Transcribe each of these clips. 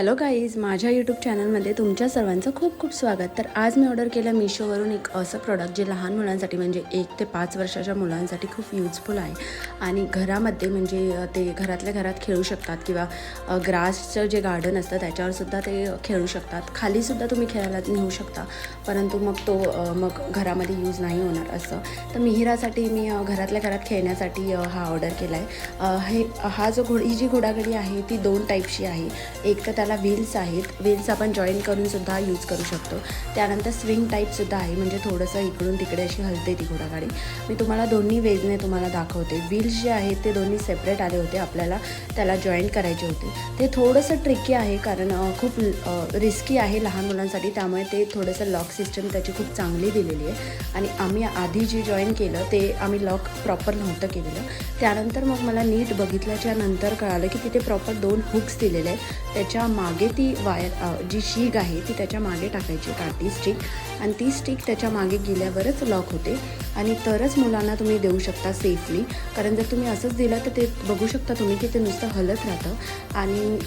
Hello guys माझ्या YouTube चॅनलमध्ये तुमच्या सर्वांचं खूप खूप स्वागत. तर आज मी ऑर्डर केलं मिशोवरून एक असं प्रॉडक्ट जे लहान मुलांसाठी म्हणजे एक ते पाच वर्षाच्या मुलांसाठी खूप युजफुल आहे. आणि घरामध्ये म्हणजे ते घरातल्या घरात खेळू शकतात किंवा ग्रासचं जे गार्डन असतं त्याच्यावरसुद्धा ते खेळू शकतात. खालीसुद्धा तुम्ही खेळायला नेऊ शकता परंतु मग तो मग घरामध्ये यूज नाही होणार असं. तर मिहिरासाठी मी घरातल्या घरात खेळण्यासाठी हा ऑर्डर केला आहे हे हा जो घोड ही जी घोडागडी आहे ती दोन टाईपची आहे. एक तर त्याला व्हील्स आहेत. व्हील्स आपण जॉईन करूनसुद्धा यूज करू शकतो. त्यानंतर स्विंग टाईपसुद्धा आहे. म्हणजे थोडंसं इकडून तिकडे अशी हलते ती घोडागाडी. मी तुम्हाला दोन्ही वेजने तुम्हाला दाखवते. व्हील्स जे आहेत ते दोन्ही सेपरेट आले होते. आपल्याला त्याला जॉईन करायचे होते. ते थोडंसं ट्रिकी आहे कारण खूप रिस्की आहे लहान मुलांसाठी. त्यामुळे ते थोडंसं लॉक सिस्टम त्याची खूप चांगली दिलेली आहे. आणि आम्ही आधी जे जॉईन केलं ते आम्ही लॉक प्रॉपर नव्हतं केलेलं. त्यानंतर मग मला नीट बघितल्याच्या नंतर कळालं की तिथे प्रॉपर दोन हुक्स दिलेले आहेत. त्याच्या मागे ती वायर जी शीग आहे ती त्याच्यामागे टाकायची काठी स्टिक. आणि ती स्टिक त्याच्यामागे गेल्यावरच लॉक होते. आणि तरच मुलांना तुम्ही देऊ शकता सेफली कारण जर तुम्ही असंच दिलं तर ते बघू शकता तुम्ही की ते नुसतं हलत राहतं. आणि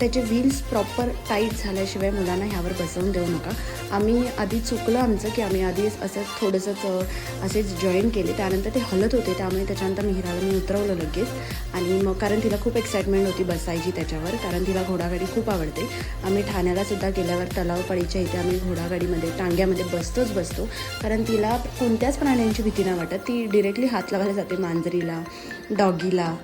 त्याचे व्हील्स प्रॉपर टाईट झाल्याशिवाय मुलांना ह्यावर बसवून देऊ नका. आम्ही आधी चुकलं आमचं की आम्ही आधी असं थोडंसंच असेच जॉईन केले. त्यानंतर ते हलत होते. त्यामुळे त्याच्यानंतर मिहिराला मी उतरवलं लगेच. आणि मग कारण तिला खूप एक्साइटमेंट होती बसायची त्याच्यावर. कारण तिला घोडागाडी खूप आवडते. आम्ही ठाण्याला सुद्धा गेल्यावर तलावपडीच्या इथे आम्ही घोडागाडीमध्ये टांग्यामध्ये बसतोच बसतो. कारण तिला कोणत्याच प्राण्यांची भीती नाही वाटत. ती डिरेक्टली हात लावायला जाते मांजरीला डॉगीला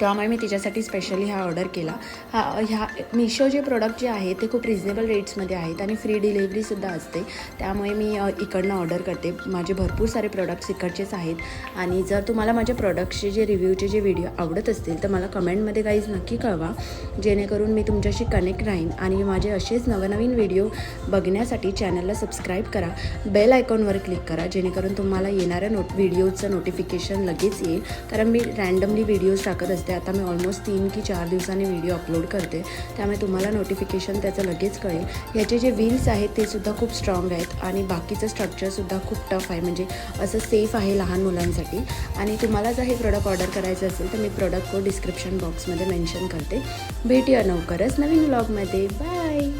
त्यामुळे मी तिच्यासाठी स्पेशली हा ऑर्डर केला. हा ह्या मिशो जे प्रोडक्ट जे आहे ते खूप रिजनेबल रेट्समध्ये आहेत आणि फ्री डिलेवरीसुद्धा असते. त्यामुळे मी इकडनं ऑर्डर करते. माझे भरपूर सारे प्रोडक्ट्स इकडचेच आहेत. आणि जर तुम्हाला माझ्या प्रोडक्ट्सचे जे रिव्ह्यूचे जे व्हिडिओ आवडत असतील तर मला कमेंटमध्ये काहीच नक्की कळवा. जेणेकरून मी तुमच्याशी कनेक्ट राहीन आणि माझे असेच नवनवीन व्हिडिओ बघण्यासाठी चॅनलला सबस्क्राईब करा. बेल आयकॉनवर क्लिक करा जेणेकरून तुम्हाला येणाऱ्या नोट व्हिडिओचं नोटिफिकेशन लगेच येईल. कारण मी रँडमली व्हिडिओज टाकत असते. आता मी ऑलमोस्ट तीन की चार दिवसांनी व्हिडिओ अपलोड करते. त्यामुळे तुम्हाला नोटिफिकेशन त्याचं लगेच कळेल. ह्याचे जे व्हील्स आहेत ते सुद्धा खूप स्ट्रॉंग आहेत आणि बाकीचं स्ट्रक्चरसुद्धा खूप टफ आहे. म्हणजे असं सेफ आहे लहान मुलांसाठी. आणि तुम्हाला जर हे प्रोडक्ट ऑर्डर करायचं असेल तर मी प्रोडक्ट कोड डिस्क्रिप्शन बॉक्समध्ये मेन्शन करते. भेटूया लवकरच नवीन ब्लॉगमध्ये बाय